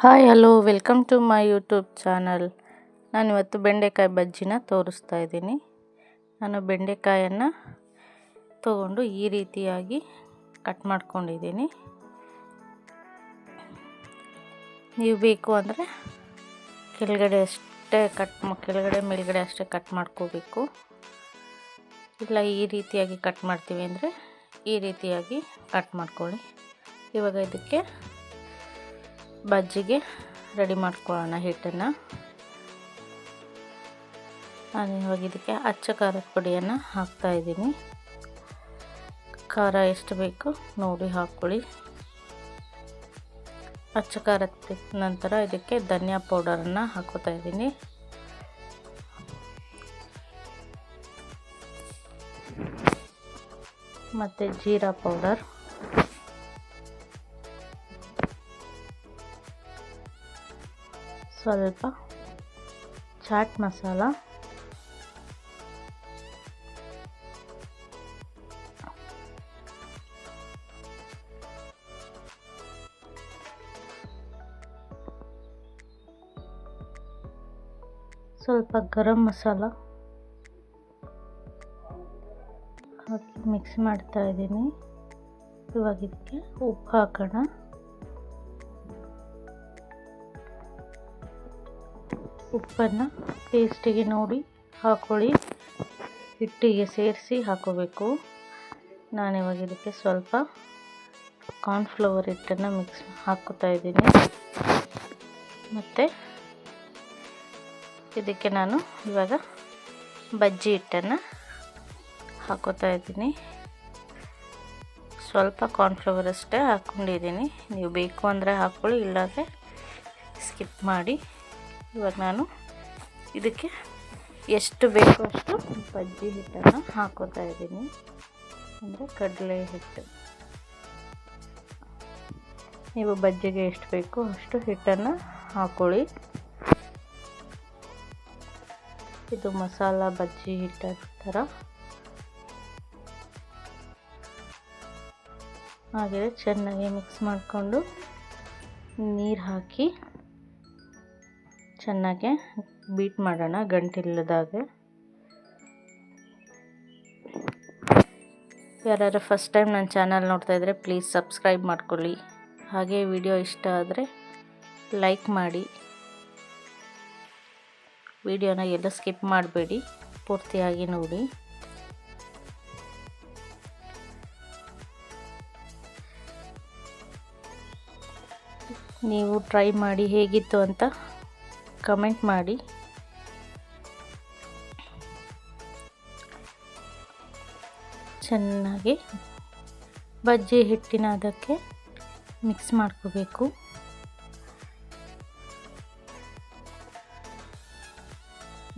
Hi, hello, welcome to my YouTube channel. ನಾನಿವತ್ತು ಬೆಂಡೆಕಾಯಿ ಬಜ್ಜಿನ ತೋರಿಸ್ತಾ ಇದ್ದೀನಿ. ನಾನು ಬೆಂಡೆಕಾಯನ್ನು ತಗೊಂಡು ಈ ರೀತಿಯಾಗಿ ಕಟ್ ಮಾಡ್ಕೊಂಡಿದ್ದೀನಿ. ನೀವು ಬೇಕು ಅಂದರೆ ಕೆಳಗಡೆ ಅಷ್ಟೇ ಕಟ್ ಕೆಳಗಡೆ ಮೇಲ್ಗಡೆ ಅಷ್ಟೇ ಕಟ್ ಮಾಡ್ಕೋಬೇಕು. ಇಲ್ಲ, ಈ ರೀತಿಯಾಗಿ ಕಟ್ ಮಾಡ್ತೀವಿ ಅಂದರೆ ಈ ರೀತಿಯಾಗಿ ಕಟ್ ಮಾಡ್ಕೊಳ್ಳಿ. ಇವಾಗ ಇದಕ್ಕೆ ಬಜ್ಜಿಗೆ ರೆಡಿ ಮಾಡ್ಕೊಳ್ಳೋಣ ಹಿಟ್ಟನ್ನು. ನಾನು ಇವಾಗ ಇದಕ್ಕೆ ಅಚ್ಚ ಖಾರದ ಪುಡಿಯನ್ನು ಹಾಕ್ತಾಯಿದ್ದೀನಿ ಖಾರ ಎಷ್ಟು ಬೇಕು ನೋಡಿ ಹಾಕ್ಕೊಳ್ಳಿ. ಅಚ್ಚ ಖಾರದ ನಂತರ ಇದಕ್ಕೆ ಧನಿಯಾ ಪೌಡರನ್ನು ಹಾಕೋತಾ ಇದ್ದೀನಿ. ಮತ್ತು ಜೀರಾ ಪೌಡರ್. ಸ್ವಲ್ಪ ಚಾಟ್ ಮಸಾಲ. ಸ್ವಲ್ಪ ಗರಂ ಮಸಾಲ. ಹಾಕಿ ಮಿಕ್ಸ್ ಮಾಡ್ತಾ ಇದ್ದೀನಿ. ಇವಾಗ ಇದಕ್ಕೆ ಉಪ್ಪು ಹಾಕೋಣ. ಉಪ್ಪನ್ನು ಟೇಸ್ಟಿಗೆ ನೋಡಿ ಹಾಕೊಳ್ಳಿ. ಹಿಟ್ಟಿಗೆ ಸೇರಿಸಿ ಹಾಕೋಬೇಕು. ನಾನಿವಾಗ ಇದಕ್ಕೆ ಸ್ವಲ್ಪ ಕಾರ್ನ್ಫ್ಲವರ್ ಹಿಟ್ಟನ್ನು ಮಿಕ್ಸ್ ಹಾಕೋತಾ ಇದ್ದೀನಿ. ಮತ್ತು ಇದಕ್ಕೆ ನಾನು ಇವಾಗ ಬಜ್ಜಿ ಹಿಟ್ಟನ್ನು ಹಾಕೋತಾ ಇದ್ದೀನಿ. ಸ್ವಲ್ಪ ಕಾರ್ನ್ಫ್ಲವರ್ ಅಷ್ಟೇ ಹಾಕ್ಕೊಂಡಿದ್ದೀನಿ ನೀವು ಬೇಕು ಅಂದರೆ ಹಾಕ್ಕೊಳ್ಳಿ ಇಲ್ಲಾಂದರೆ ಸ್ಕಿಪ್ ಮಾಡಿ. ಇವಾಗ ನಾನು ಇದಕ್ಕೆ ಎಷ್ಟು ಬೇಕೋ ಅಷ್ಟು ಬಜ್ಜಿ ಹಿಟ್ಟನ್ನು ಹಾಕೋತಾ ಇದ್ದೀನಿ. ಅಂದರೆ ಕಡಲೆ ಹಿಟ್ಟು. ನೀವು ಬಜ್ಜಿಗೆ ಎಷ್ಟು ಬೇಕೋ ಅಷ್ಟು ಹಿಟ್ಟನ್ನು ಹಾಕೊಳ್ಳಿ. ಇದು ಮಸಾಲ ಬಜ್ಜಿ ಹಿಟ್ಟ ಥರ. ಹಾಗೆ ಚೆನ್ನಾಗಿ ಮಿಕ್ಸ್ ಮಾಡಿಕೊಂಡು ನೀರು ಹಾಕಿ ಚೆನ್ನಾಗೆ ಬೀಟ್ ಮಾಡೋಣ ಗಂಟಿಲ್ಲದಾಗೆ. ಯಾರು ಫಸ್ಟ್ ಟೈಮ್ ನನ್ನ ಚಾನಲ್ ನೋಡ್ತಾ ಇದ್ದರೆ ಪ್ಲೀಸ್ ಸಬ್ಸ್ಕ್ರೈಬ್ ಮಾಡ್ಕೊಳ್ಳಿ. ಹಾಗೆ ವಿಡಿಯೋ ಇಷ್ಟ ಆದರೆ ಲೈಕ್ ಮಾಡಿ. ವಿಡಿಯೋನ ಎಲ್ಲ ಸ್ಕಿಪ್ ಮಾಡಬೇಡಿ. ಪೂರ್ತಿಯಾಗಿ ನೋಡಿ. ನೀವು ಟ್ರೈ ಮಾಡಿ ಹೇಗಿತ್ತು ಅಂತ ಕಮೆಂಟ್ ಮಾಡಿ. ಚೆನ್ನಾಗಿ ಬಜ್ಜಿ ಹಿಟ್ಟಿನ ಅದಕ್ಕೆ ಮಿಕ್ಸ್ ಮಾಡ್ಕೋಬೇಕು.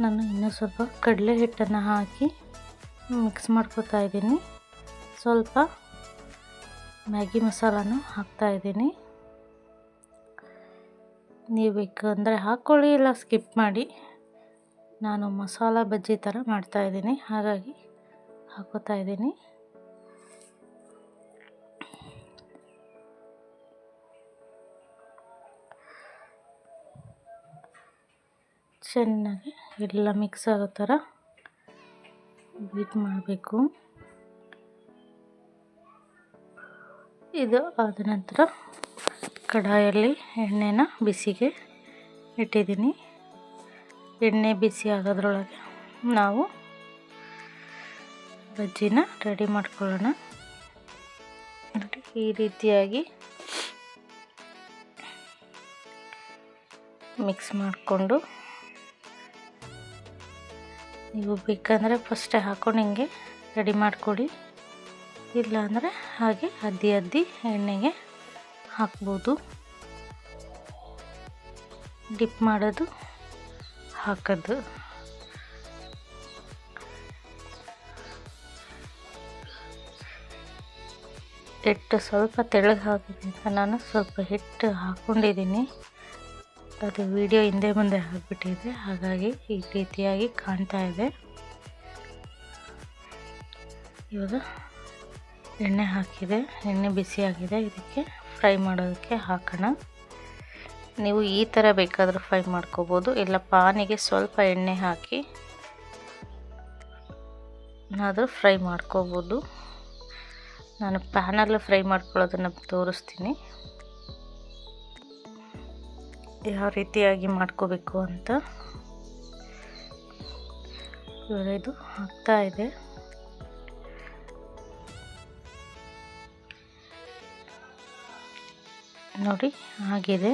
ನಾನು ಇನ್ನೂ ಸ್ವಲ್ಪ ಕಡಲೆ ಹಿಟ್ಟನ್ನು ಹಾಕಿ ಮಿಕ್ಸ್ ಮಾಡ್ಕೋತಾ ಇದ್ದೀನಿ. ಸ್ವಲ್ಪ ಮ್ಯಾಗಿ ಮಸಾಲನೂ ಹಾಕ್ತಾಯಿದ್ದೀನಿ ನೀವು ಬೇಕಂದರೆ ಹಾಕ್ಕೊಳ್ಳಿ ಇಲ್ಲ ಸ್ಕಿಪ್ ಮಾಡಿ. ನಾನು ಮಸಾಲ ಬಜ್ಜಿ ಥರ ಮಾಡ್ತಾಯಿದ್ದೀನಿ ಹಾಗಾಗಿ ಹಾಕೋತಾ ಇದ್ದೀನಿ. ಚೆನ್ನಾಗಿ ಎಲ್ಲ ಮಿಕ್ಸ್ ಆಗೋ ಥರ ಬೀಟ್ ಮಾಡಬೇಕು. ಇದು ಆದ ನಂತರ ಕಡಾಯಲ್ಲಿ ಎಣ್ಣೆನ ಬಿಸಿಗೆ ಇಟ್ಟಿದ್ದೀನಿ. ಎಣ್ಣೆ ಬಿಸಿ ಆಗೋದ್ರೊಳಗೆ ನಾವು ಬಜ್ಜಿನ ರೆಡಿ ಮಾಡ್ಕೊಳ್ಳೋಣ. ಈ ರೀತಿಯಾಗಿ ಮಿಕ್ಸ್ ಮಾಡಿಕೊಂಡು ನೀವು ಬೇಕಂದರೆ ಫಸ್ಟೇ ಹಾಕ್ಕೊಂಡು ಹಿಂಗೆ ರೆಡಿ ಮಾಡಿಕೊಡಿ. ಇಲ್ಲಾಂದರೆ ಹಾಗೆ ಅದ್ದಿ ಅದ್ದಿ ಎಣ್ಣೆಗೆ ಹಾಕ್ಬೋದು. ಡಿಪ್ ಮಾಡೋದು, ಹಾಕೋದು. ಹಿಟ್ಟು ಸ್ವಲ್ಪ ತೆಳಗೆ ಹಾಕಿದ್ದೀನಿ ನಾನು ಸ್ವಲ್ಪ ಹಿಟ್ಟು ಹಾಕ್ಕೊಂಡಿದ್ದೀನಿ ಅದು ವಿಡಿಯೋ ಹಿಂದೆ ಮುಂದೆ ಹಾಕಿಬಿಟ್ಟಿದೆ ಹಾಗಾಗಿ ಈ ರೀತಿಯಾಗಿ ಕಾಣ್ತಾ ಇದೆ. ಇವಾಗ ಎಣ್ಣೆ ಹಾಕಿದೆ, ಎಣ್ಣೆ ಬಿಸಿಯಾಗಿದೆ ಇದಕ್ಕೆ. ಫ್ರೈ ಮಾಡೋದಕ್ಕೆ ಹಾಕೋಣ. ನೀವು ಈ ಥರ ಬೇಕಾದರೂ ಫ್ರೈ ಮಾಡ್ಕೋಬೋದು. ಇಲ್ಲ, ಪಾನಿಗೆ ಸ್ವಲ್ಪ ಎಣ್ಣೆ ಹಾಕಿ ಆದರೂ ಫ್ರೈ ಮಾಡ್ಕೋಬೋದು. ನಾನು ಪ್ಯಾನಲ್ಲೂ ಫ್ರೈ ಮಾಡ್ಕೊಳ್ಳೋದನ್ನು ತೋರಿಸ್ತೀನಿ. ಯಾವ ರೀತಿಯಾಗಿ ಮಾಡ್ಕೋಬೇಕು ಅಂತ. ಇದು ಆಗ್ತಾ ಇದೆ. ನೋಡಿ, ಆಗಿದೆ.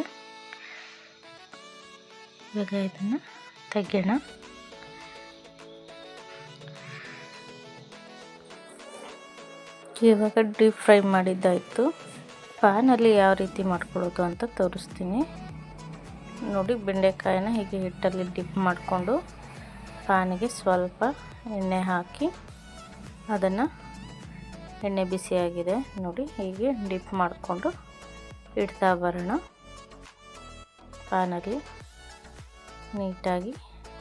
ಇವಾಗ ಇದನ್ನು ತೆಗೆಯೋಣ. ಇವಾಗ ಡೀಪ್ ಫ್ರೈ ಮಾಡಿದ್ದಾಯಿತು. ಪ್ಯಾನಲ್ಲಿ ಯಾವ ರೀತಿ ಮಾಡ್ಕೊಳ್ಳೋದು ಅಂತ ತೋರಿಸ್ತೀನಿ. ನೋಡಿ, ಬೆಂಡೆಕಾಯಿನ ಹೀಗೆ ಹಿಟ್ಟಲ್ಲಿ ಡಿಪ್ ಮಾಡಿಕೊಂಡು ಪ್ಯಾನಿಗೆ ಸ್ವಲ್ಪ ಎಣ್ಣೆ ಹಾಕಿ ಅದನ್ನು ಎಣ್ಣೆ ಬಿಸಿಯಾಗಿದೆ. ನೋಡಿ, ಹೀಗೆ ಡಿಪ್ ಮಾಡಿಕೊಂಡು ಇಡ್ತಾ ಬರೋಣ. ಪ್ಯಾನಲ್ಲಿ ನೀಟಾಗಿ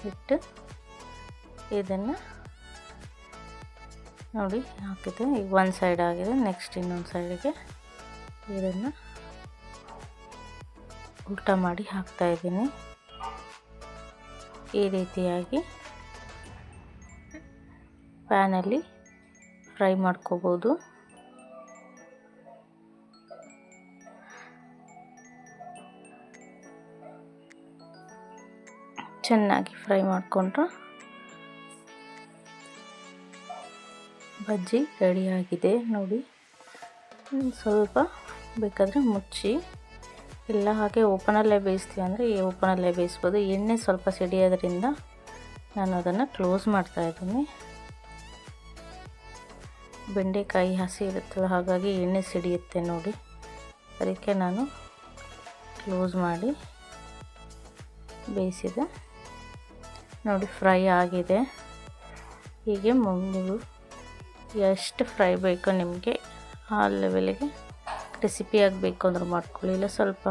ಇಟ್ಟು ಇದನ್ನು ನೋಡಿ ಹಾಕಿದೆ. ಈಗ ಒಂದು ಸೈಡ್ ಆಗಿದೆ ನೆಕ್ಸ್ಟ್ ಇನ್ನೊಂದು ಸೈಡಿಗೆ ಇದನ್ನು ಊಟ ಮಾಡಿ ಹಾಕ್ತಾ ಇದ್ದೀನಿ. ಈ ರೀತಿಯಾಗಿ ಪ್ಯಾನಲ್ಲಿ ಫ್ರೈ ಮಾಡ್ಕೋಬೋದು. ಚೆನ್ನಾಗಿ ಫ್ರೈ ಮಾಡಿಕೊಂಡ್ರೆ. ಬಜ್ಜಿ ರೆಡಿಯಾಗಿದೆ ನೋಡಿ. ಸ್ವಲ್ಪ ಬೇಕಾದರೆ ಮುಚ್ಚಿ. ಇಲ್ಲ ಹಾಗೆ ಓಪನಲ್ಲೇ ಬೇಯಿಸ್ತೀವಿ ಅಂದರೆ ಈ ಓಪನಲ್ಲೇ ಬೇಯಿಸ್ಬೋದು. ಎಣ್ಣೆ ಸ್ವಲ್ಪ ಸಿಡಿಯೋದ್ರಿಂದ ನಾನು ಅದನ್ನು ಕ್ಲೋಸ್ ಮಾಡ್ತಾಯಿದ್ದೀನಿ ಬೆಂಡೆಕಾಯಿ ಹಸಿ ಇರುತ್ತಲ್ಲ, ಹಾಗಾಗಿ ಎಣ್ಣೆ ಸಿಡಿಯುತ್ತೆ ನೋಡಿ. ಅದಕ್ಕೆ ನಾನು ಕ್ಲೋಸ್ ಮಾಡಿ ಬೇಯಿಸಿದೆ. ನೋಡಿ ಫ್ರೈ ಆಗಿದೆ. ಹೀಗೆ ನೀವು ಎಷ್ಟು ಫ್ರೈ ಬೇಕೋ ನಿಮಗೆ ಆ ಲೆವೆಲಿಗೆ ರೆಸಿಪಿಯಾಗಿ ಬೇಕು ಅಂದ್ರೆ ಮಾಡ್ಕೊಳ್ಳಿ. ಇಲ್ಲ ಸ್ವಲ್ಪ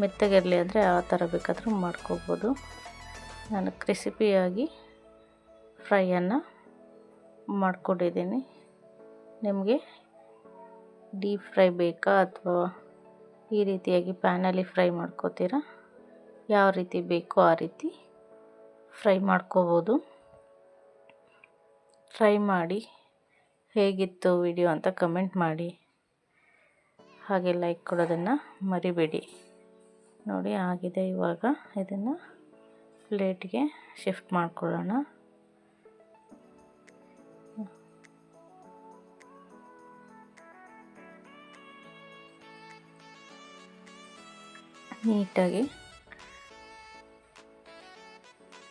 ಮೆತ್ತಗಿರಲಿ ಅಂದರೆ ಆ ಥರ ಬೇಕಾದರೂ ಮಾಡ್ಕೋಬೋದು. ನಾನು ಕ್ರಿಸಿಪಿಯಾಗಿ ಫ್ರೈಯನ್ನು ಮಾಡಿಕೊಂಡಿದ್ದೀನಿ. ನಿಮಗೆ ಡೀಪ್ ಫ್ರೈ ಬೇಕಾ ಅಥವಾ ಈ ರೀತಿಯಾಗಿ ಪ್ಯಾನಲ್ಲಿ ಫ್ರೈ ಮಾಡ್ಕೋತೀರಾ? ಯಾವ ರೀತಿ ಬೇಕೋ ಆ ರೀತಿ ಫ್ರೈ ಮಾಡ್ಕೋಬೋದು. ಟ್ರೈ ಮಾಡಿ ಹೇಗಿತ್ತು ವಿಡಿಯೋ ಅಂತ ಕಮೆಂಟ್ ಮಾಡಿ. ಹಾಗೆ ಲೈಕ್ ಕೊಡೋದನ್ನು ಮರಿಬೇಡಿ. ನೋಡಿ ಆಗಿದೆ ಇವಾಗ. ಇದನ್ನು ಪ್ಲೇಟ್ಗೆ ಶಿಫ್ಟ್ ಮಾಡ್ಕೊಳ್ಳೋಣ. ನೀಟಾಗಿ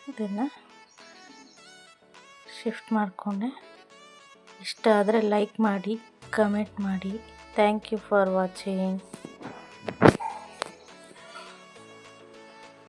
ಇದನ್ನು ಶಿಫ್ಟ್ ಮಾಡಿಕೊಂಡೆ. ಇಷ್ಟ ಆದರೆ ಲೈಕ್ ಮಾಡಿ ಕಮೆಂಟ್ ಮಾಡಿ. Thank you for watching